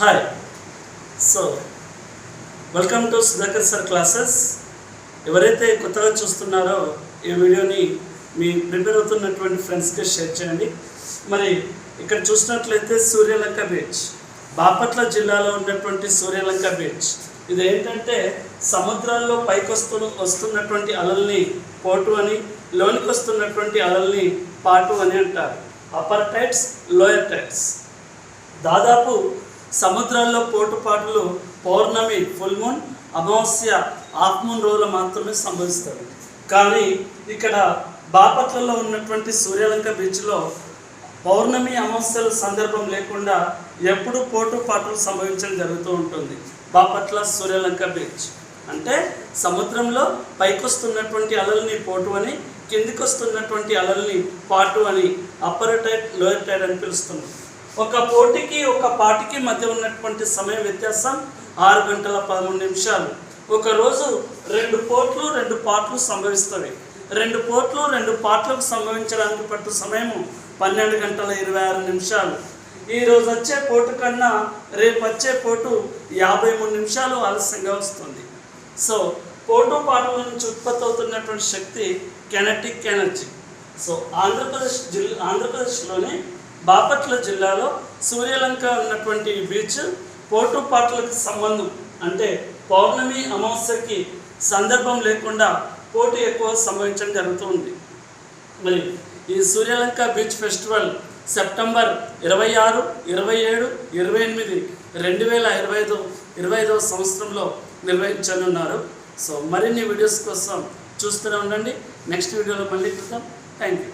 Hi so welcome to Sudhakar sir classes ఎవరైతే కొత్తగా చూస్తున్నారో ఈ వీడియోని మీ ప్రిపేర్ అవుతున్నటువంటి ఫ్రెండ్స్కి షేర్ చేయండి. మరి ఇక్కడ చూసినట్లయితే సూర్యలంక బీచ్ బాపట్ల జిల్లాలో ఉన్నటువంటి సూర్యలంక బీచ్ ఇది ఏంటంటే సముద్రాల్లో పైకి వస్తు వస్తున్నటువంటి అలల్ని పోటు అని లోనికి వస్తున్నటువంటి అలల్ని పాటు అని అంటారు. అప్పర్ టైట్స్ లోయర్ టైట్స్ దాదాపు సముద్రాల్లో పోటుపాటులు పౌర్ణమి ఫుల్ మూన్ అమావాస్య హాఫ్ మూన్ రోజులు మాత్రమే సంభవిస్తాయి. కానీ ఇక్కడ బాపట్లలో ఉన్నటువంటి సూర్యలంక బీచ్లో పౌర్ణమి అమావాస్యల సందర్భం లేకుండా ఎప్పుడు పోటుపాటులు సంభవించడం జరుగుతూ ఉంటుంది. బాపట్ల సూర్యలంక బీచ్. అంటే సముద్రంలో పైకొస్తున్నటువంటి అలల్ని పోటు అని కిందికి వస్తున్నటువంటి అలల్ని పాటు అని అప్పర్ టైడ్ లోయర్ టైడ్ అని పిలుస్తున్నాం. ఒక పోటీకి ఒక పాటికి మధ్య ఉన్నటువంటి సమయ వ్యత్యాసం ఆరు గంటల పదమూడు నిమిషాలు. ఒక రోజు రెండు పోట్లు రెండు పాటలు సంభవిస్తాయి. రెండు పోట్లు రెండు పాటలకు సంభవించడానికి పట్టు సమయము పన్నెండు గంటల ఇరవై ఆరు నిమిషాలు. ఈ రోజు వచ్చే పోటు కన్నా రేపు వచ్చే పోటు యాభై మూడు నిమిషాలు ఆలస్యంగా వస్తుంది. సో పోటు పాటల నుంచి ఉత్పత్తి అవుతున్నటువంటి శక్తి కెనటిక్ ఎనర్జీ. సో ఆంధ్రప్రదేశ్ జిల్లా ఆంధ్రప్రదేశ్లోని బాపట్ల జిల్లాలో సూర్యలంక ఉన్నటువంటి బీచ్ పోటు పాటలకు సంబంధం. అంటే పౌర్ణమి అమావాస్యకి సందర్భం లేకుండా పోటు ఎక్కువ సంభవించడం జరుగుతుంది. మరి ఈ సూర్యలంక బీచ్ ఫెస్టివల్ సెప్టెంబర్ ఇరవై ఆరు ఇరవై ఏడు ఇరవై ఎనిమిది రెండు వేల ఇరవై ఐదు ఇరవై ఐదవ సంవత్సరంలో నిర్వహించనున్నారు. సో మరిన్ని వీడియోస్ కోసం చూస్తూనే ఉండండి. నెక్స్ట్ వీడియోలో మళ్ళీ చూద్దాం థ్యాంక్ యూ.